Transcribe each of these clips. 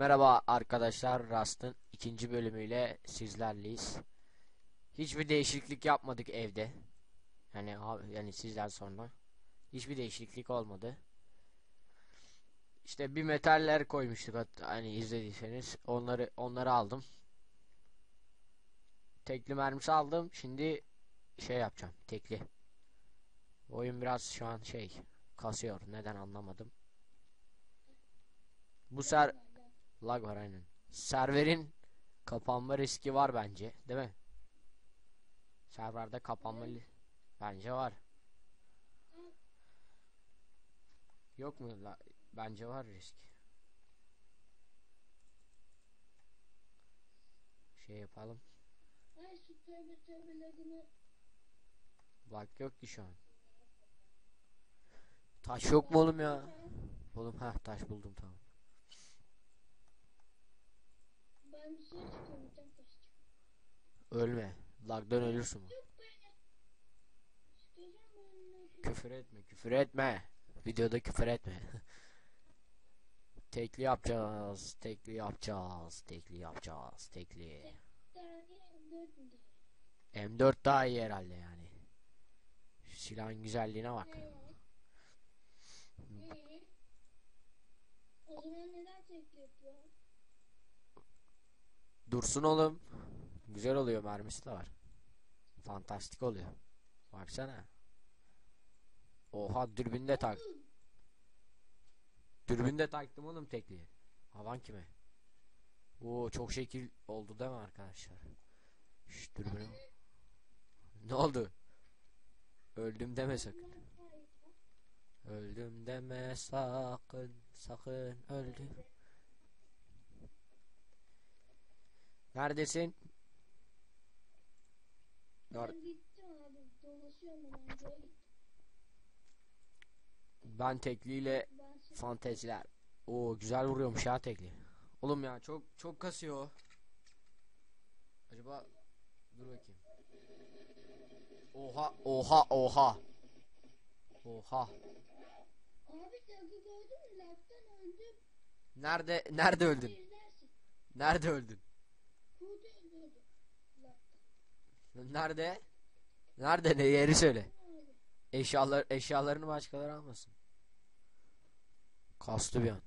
Merhaba arkadaşlar, Rust'ın ikinci bölümüyle sizlerleyiz. Hiçbir değişiklik yapmadık evde. Yani yani sizden sonra hiçbir değişiklik olmadı. İşte bir metaller koymuştuk hani izlediyseniz onları onları aldım. Tekli mermisi aldım. Şimdi şey yapacağım. Tekli. Oyun biraz şu an şey kasıyor. Neden anlamadım. Bu ser Lag var aynen. Serverin kapanma riski var bence, değil mi? Serverde kapanma bence var. Yok mu? La bence var risk. Şey yapalım. Bak yok ki şu an. Taş yok mu oğlum ya? Oğlum ha taş buldum tamam. Ben dışarı çıkıyorum taş çıkıyor. Ölme. Lagdan ölürsün. Küfür etme, küfür etme. Videoda küfür etme. tekli yapacağız, tekli yapacağız, tekli yapacağız, tekli. Tane dört mü diyor? M4 daha iyi herhalde yani. Silahın güzelliğine bak. Ee, O zaman neden tekli yapıyor? Dursun oğlum. Güzel oluyor mermisi de var. Fantastik oluyor. Baksana. Oha dürbünde tak. Dürbünde taktım oğlum tekliyi. Havan kime? Oo çok şekil oldu değil mi arkadaşlar? Şşş dürbünü. Ne oldu? Öldüm deme sakın. Öldüm deme sakın sakın öldüm. Neredesin? Nar- Ben tekliyle Ben şimdi fanteziler. Oo güzel vuruyormuş ya tekli. Oğlum ya çok çok kasıyor. Acaba dur bakayım. Oha oha oha. Oha. Abi gördün mü? Nerede nerede öldün? Nerede öldün? Kurdu öldürdüm. Lagdan. Nerede? Nerede ne yeri söyle. Eşyalar eşyalarını başkaları almasın. Kastı bir an.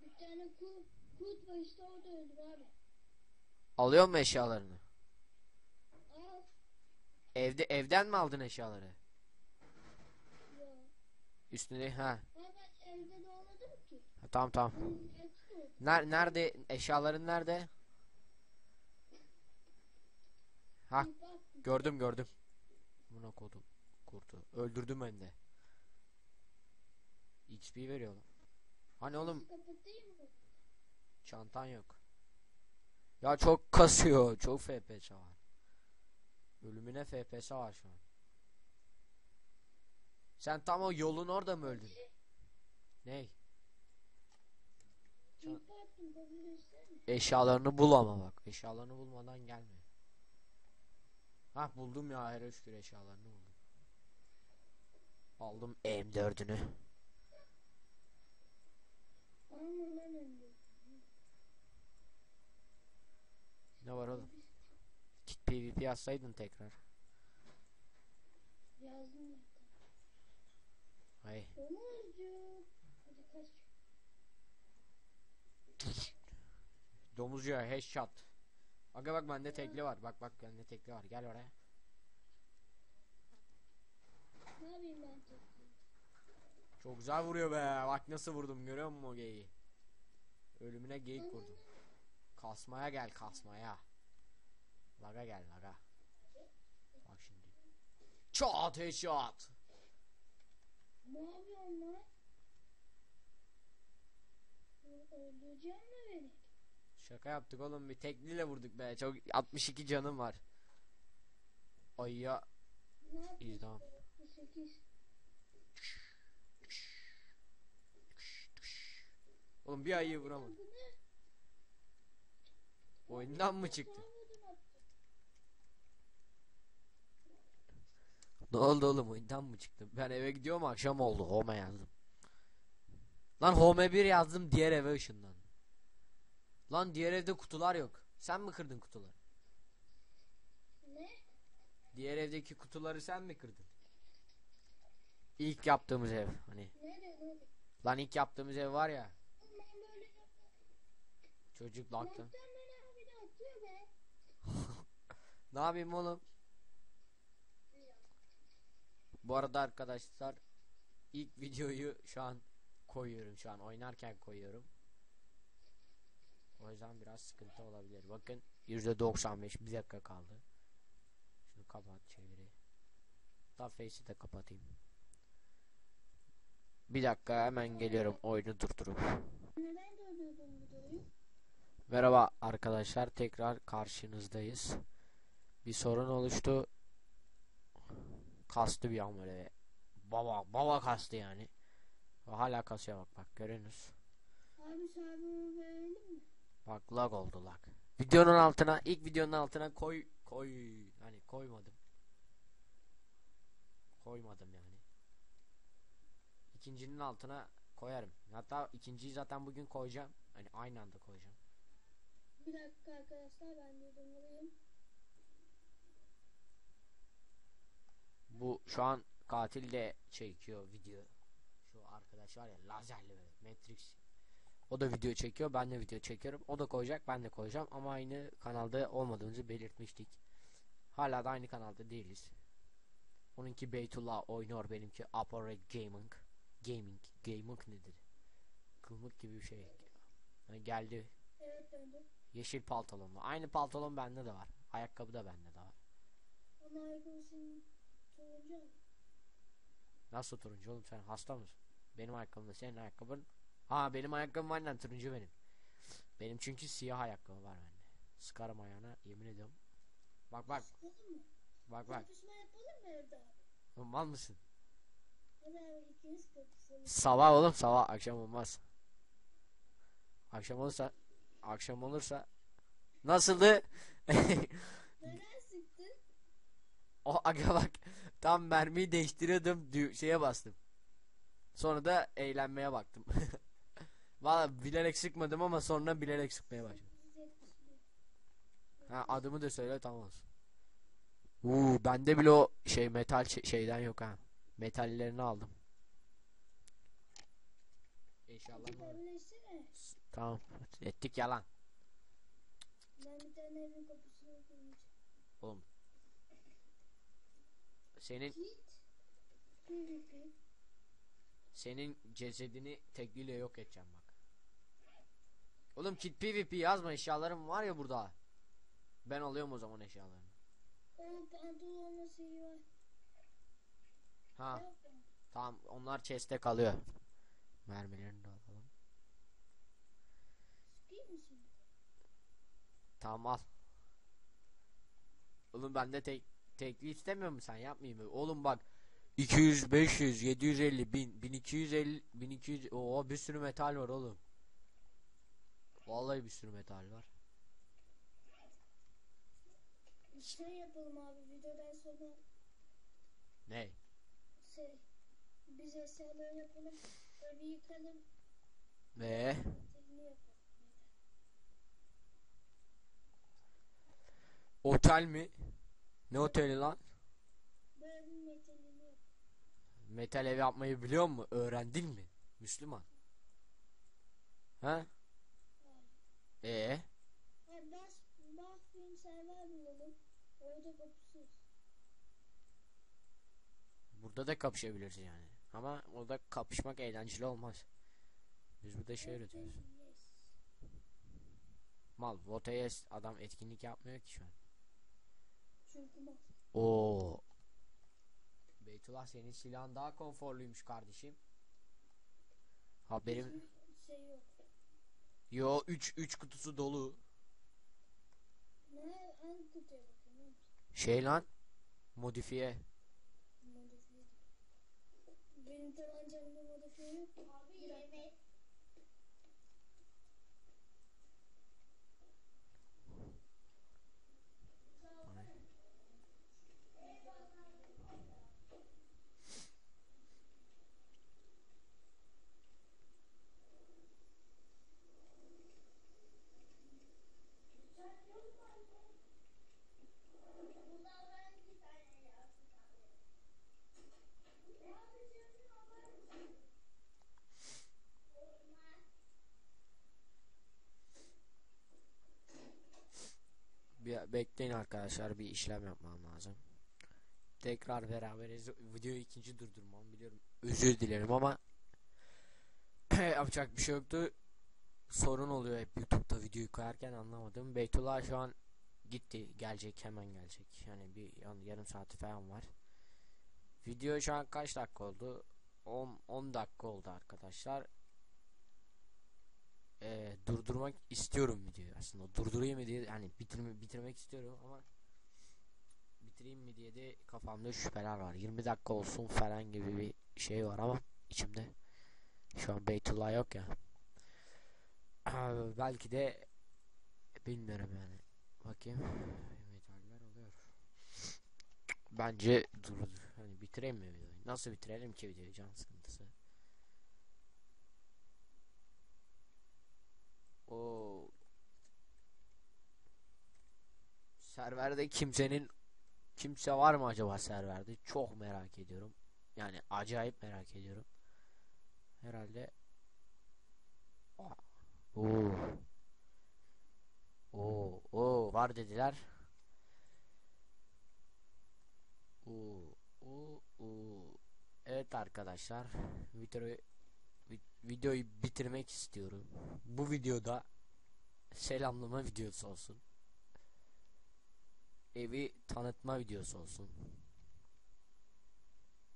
Bir tane kurt, kurt var işte orada öldüm abi. Alıyor mu eşyalarını? Al. Evde evden mi aldın eşyaları? Ya. Üstüne ha. Ben evde doğmadım ki. ha tamam tamam. Ner nerede eşyaların nerede? Ha gördüm gördüm. Buna kodum kurtu. Öldürdüm ben de. XP veriyor lan. Hani oğlum çantan yok. Ya çok kasıyor. Çok FPS var. Ölümüne FPS var şu an. Sen tam o yolun orada mı öldün? Ney? Etsene. Eşyalarını bul ama bak. Eşyalarını bulmadan gelme. Ha buldum ya her şükür eşyalarını buldum. Aldım M4'ünü. Ama lan öldüm. Ne var oğlum? Git PvP yazsaydın tekrar. Yazdım ya. Hay. Domuzcuk. Hadi kaç. Domuzcuya headshot. Aga bak bende tekli var. Bak bak bende tekli var. Gel oraya. Ne yapayım ben tekli? Çok güzel vuruyor be. Bak nasıl vurdum görüyor musun o geyiği? Ölümüne geyik vurdum. Kasmaya gel kasmaya. Laga gel laga. Bak şimdi. Çat headshot. Ne yapıyorsun lan? Öldüreceğim mi beni? Şaka yaptık oğlum bir tekliyle vurduk be. Çok 62 canım var. Ay ya. İyi tamam. 8. Oğlum bir ayı vuramadım. Oyundan mı çıktı? Ne oldu oğlum oyundan mı çıktı? Ben eve gidiyorum akşam oldu home yazdım. Lan home 1 yazdım diğer eve ışınlandım. Lan diğer evde kutular yok. Sen mi kırdın kutuları? Ne? Diğer evdeki kutuları sen mi kırdın? İlk yaptığımız ev hani. Nerede? Nerede? Lan ilk yaptığımız ev var ya. Böyle. Çocuk laktı. Ne yapayım oğlum? Bu arada arkadaşlar ilk videoyu şu an koyuyorum şu an oynarken koyuyorum. O yüzden biraz sıkıntı olabilir. Bakın %95 bir dakika kaldı. Şunu kapat çeviri. Hatta face'i de kapatayım. Bir dakika hemen geliyorum oyunu durdurup. Merhaba arkadaşlar tekrar karşınızdayız. Bir sorun oluştu. Kastı bir an böyle. Baba baba kastı yani. Hala kasıyor bak bak görüyorsunuz. Abi server'ı verelim mi? Bak lag oldu lag. Videonun altına ilk videonun altına koy koy hani koymadım. Koymadım yani. İkincinin altına koyarım. Hatta ikinciyi zaten bugün koyacağım. Hani aynı anda koyacağım. Bir dakika arkadaşlar ben durdurmalıyım. Bu şu an katil de çekiyor video. Şu arkadaş var ya lazerli böyle Matrix. O da video çekiyor. Ben de video çekiyorum. O da koyacak. Ben de koyacağım. Ama aynı kanalda olmadığımızı belirtmiştik. Hala da aynı kanalda değiliz. Onunki Beytullah oynuyor. Benimki Upper Gaming. Gaming. Gaming nedir? Kılmık gibi bir şey. Ha, geldi. Evet döndüm. Yeşil pantolonlu. Aynı pantolon bende de var. Ayakkabı da bende de var. Onun ayakkabısının turuncu. Nasıl turuncu oğlum sen hasta mısın? Benim ayakkabımda senin ayakkabın. Ha benim ayakkabım aynen turuncu benim. Benim çünkü siyah ayakkabı var bende. Sıkarım ayağına yemin ediyorum. Bak bak bak bak. Kapışma yapalım mı evde abi? Mal mısın? Sabah oğlum sabah akşam olmaz. Akşam olursa akşam olursa nasıldı? Neden sıktın? o aga bak tam mermiyi değiştiriyordum şeye bastım. Sonra da eğlenmeye baktım. Valla bilerek sıkmadım ama sonra bilerek sıkmaya başladım. 971. Ha adımı da söyle tamam olsun. Uuu bende bile o şey metal şey- şeyden yok ha. Metallerini aldım. İnşallah. Tamam. Ettik yalan. Ben bir tane evin kapısını koyacağım. Oğlum. Senin senin cesedini tekliyle yok edeceğim bak. Oğlum kit PvP yazma eşyalarım var ya burada. Ben alıyorum o zaman eşyalarını. O. Ha tamam onlar chest'te kalıyor. Mermilerini de alalım. Tamam al. Oğlum ben de tek tekli istemiyor musun sen yapmayayım mı? Oğlum bak 200, 500, 750, 1000, 1250, 1200 Oo bir sürü metal var oğlum. Vallahi bir sürü metal var. Bir şey yapalım abi videodan sonra Ne? şey biz eşyaları yapalım evi yıkalım Ne? tekniği yapalım. Otel mi? Ne oteli lan? Bu evin metalini. Metal ev yapmayı biliyor mu? Öğrendin mi? Müslüman. Ha? Ee? Bas film server bulalım. Orada kapışırız. Burada da kapışabiliriz yani. Ama orada kapışmak eğlenceli olmaz. Biz burada şey üretiyoruz. Yes. Mal Votayes adam etkinlik yapmıyor ki şu an. Çünkü. Oo. Beytullah senin silahın daha konforluymuş kardeşim. Ha benim hiçbir şey yok. Yo 3 3 kutusu dolu. Ne hangi kutuya? Şey lan. Modifiye. Benim tabancamda modifiye yok. Abi yemek. Bekleyin arkadaşlar bir işlem yapmam lazım. Tekrar beraberiz. Videoyu ikinci durdurmam biliyorum. Özür dilerim ama yapacak bir şey yoktu. Sorun oluyor hep YouTube'da videoyu koyarken anlamadım. Beytullah şu an gitti. Gelecek hemen gelecek. Yani bir yarım saati falan var. Video şu an kaç dakika oldu? 10 10 dakika oldu arkadaşlar. Ee, durdurmak istiyorum videoyu aslında. Durdurayım mı diye hani bitirme, bitirmek istiyorum ama bitireyim mi diye de kafamda şüpheler var. 20 dakika olsun falan gibi bir şey var ama içimde. Şu an Beytullah yok ya. Belki de bilmiyorum yani. Bakayım. Metaller oluyor. Bence dur. Hani bitireyim mi videoyu? Nasıl bitirelim ki videoyu? Can sıkıntısı. O serverde kimsenin kimse var mı acaba serverde? Çok merak ediyorum. Yani acayip merak ediyorum. Herhalde. Oo. Oo, oo var dediler. Oo, oo, oo. Evet arkadaşlar, videoyu vi- videoyu bitirmek istiyorum. Bu videoda selamlama videosu olsun. Evi tanıtma videosu olsun.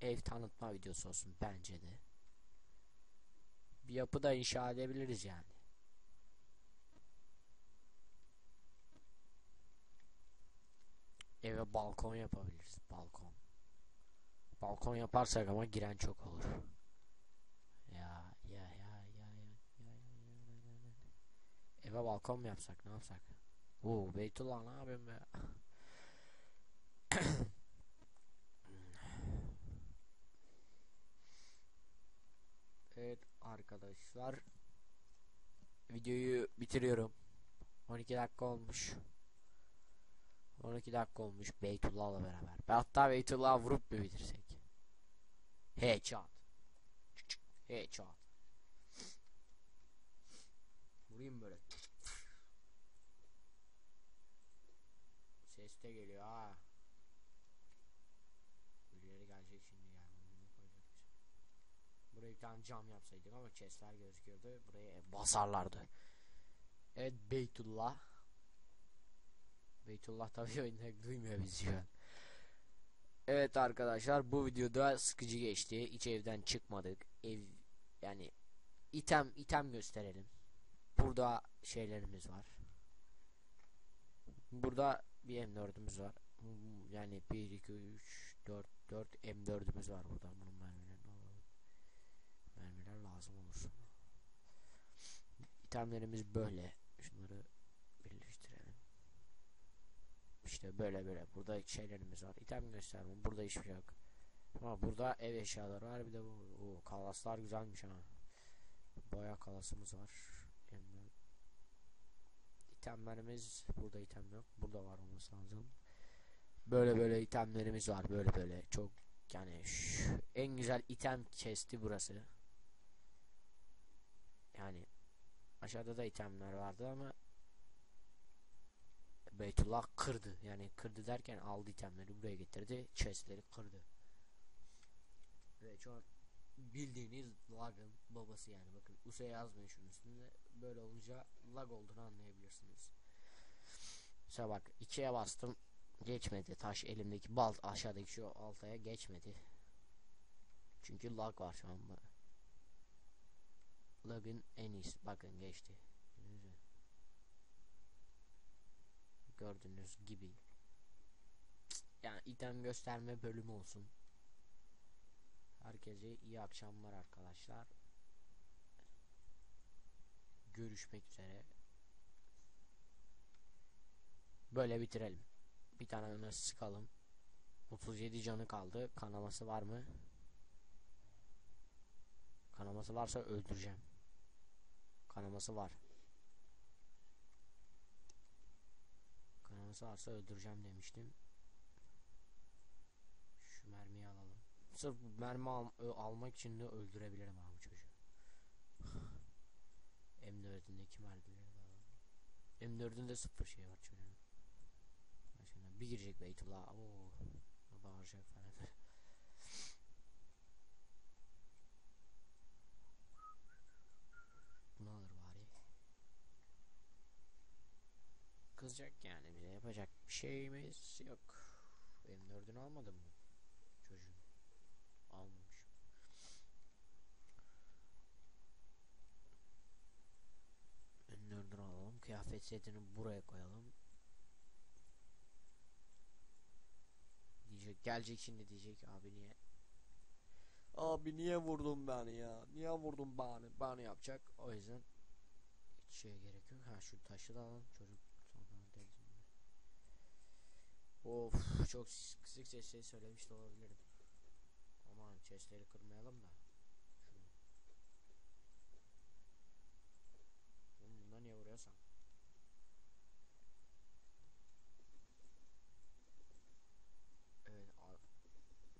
Ev tanıtma videosu olsun bence de. Bir yapı da inşa edebiliriz yani. Eve balkon yapabiliriz. Balkon. Balkon yaparsak ama giren çok olur. Eve balkon mu yapsak ne yapsak? Oo Beytullah ne yapıyorsun be? Evet arkadaşlar videoyu bitiriyorum. 12 dakika olmuş. 12 dakika olmuş Beytullah'la beraber. Ben hatta Beytullah'ı vurup mu bitirsek? Headshot. Headshot. Vurayım böyle. De geliyor ha. Birileri gelecek şimdi yani. Buraya bir tane cam yapsaydık ama chestler gözüküyordu. Buraya basarlardı. Evet Beytullah. Beytullah tabii oyunda duymuyor bizi şu an. Evet arkadaşlar bu videoda sıkıcı geçti. Hiç evden çıkmadık. Ev yani item item gösterelim. Burada şeylerimiz var. Burada bir M4'ümüz var. Yani 1 2 3 4 4 M4'ümüz var burada. Bunun mermilerini alalım. Mermiler lazım olur. İtemlerimiz böyle. Şunları birleştirelim. İşte böyle böyle. Burada şeylerimiz var. İtem göstermem. Burada hiçbir şey yok. Ama burada ev eşyaları var. Bir de bu o, kalaslar güzelmiş ha. Bayağı kalasımız var. Emler. İtemlerimiz burada item yok. Burada var olması lazım. Böyle böyle itemlerimiz var. Böyle böyle. Çok yani şu, en güzel item chest'i burası. Yani aşağıda da itemler vardı ama Beytullah kırdı. Yani kırdı derken aldı itemleri buraya getirdi. Chest'leri kırdı. Ve şu bildiğiniz lag'ın babası yani. Bakın USA yazmıyor şunun üstünde. Böyle olunca lag olduğunu anlayabilirsiniz. Mesela bak ikiye bastım. Geçmedi. Taş elimdeki bal aşağıdaki şu altaya geçmedi. Çünkü lag var şu anda. Lag'ın en iyisi. Bakın geçti. Gördüğünüz gibi. Yani item gösterme bölümü olsun. Herkese iyi akşamlar arkadaşlar. Görüşmek üzere. Böyle bitirelim. Bir tane öne sıkalım. 37 canı kaldı. Kanaması var mı? Kanaması varsa öldüreceğim. Kanaması var. Kanaması varsa öldüreceğim demiştim. Şu mermiyi alalım. Sırf mermi al ö- almak için de öldürebilirim abi bu çocuğu. M4'ündeki mermileri de alalım. M4'ünde sıfır şey var çocuğun. Bir girecek Beytullah. Oo. Bağıracak falan. Bunu alır bari. Kızacak yani bize yapacak bir şeyimiz yok. M4'ünü almadım mı? Çocuğun. Almamış. M4'ünü alalım. Kıyafet setini buraya koyalım. Diyecek gelecek şimdi diyecek abi niye Abi niye vurdun beni ya? Niye vurdun beni? Beni yapacak. O yüzden hiç şeye gerek yok. Ha şu taşı da alalım. Çocuk. Of çok kısık sesle söylemiş de olabilirim. Aman chestleri kırmayalım da. Şunu. Oğlum bundan niye vuruyorsan? Evet al.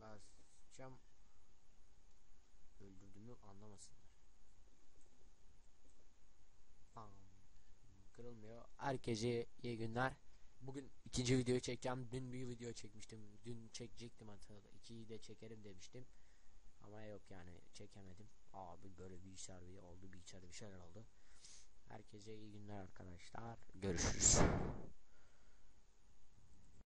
Ben sıçacağım. Öldürdüğümü anlamasınlar. Bam. Kırılmıyor. Herkese iyi günler. Bugün ikinci video çekeceğim. Dün bir video çekmiştim. Dün çekecektim hatta. İkiyi de çekerim demiştim. Ama yok yani çekemedim. Abi böyle bilgisayar bir oldu. Bilgisayarda bir şeyler oldu. Herkese iyi günler arkadaşlar. Görüşürüz.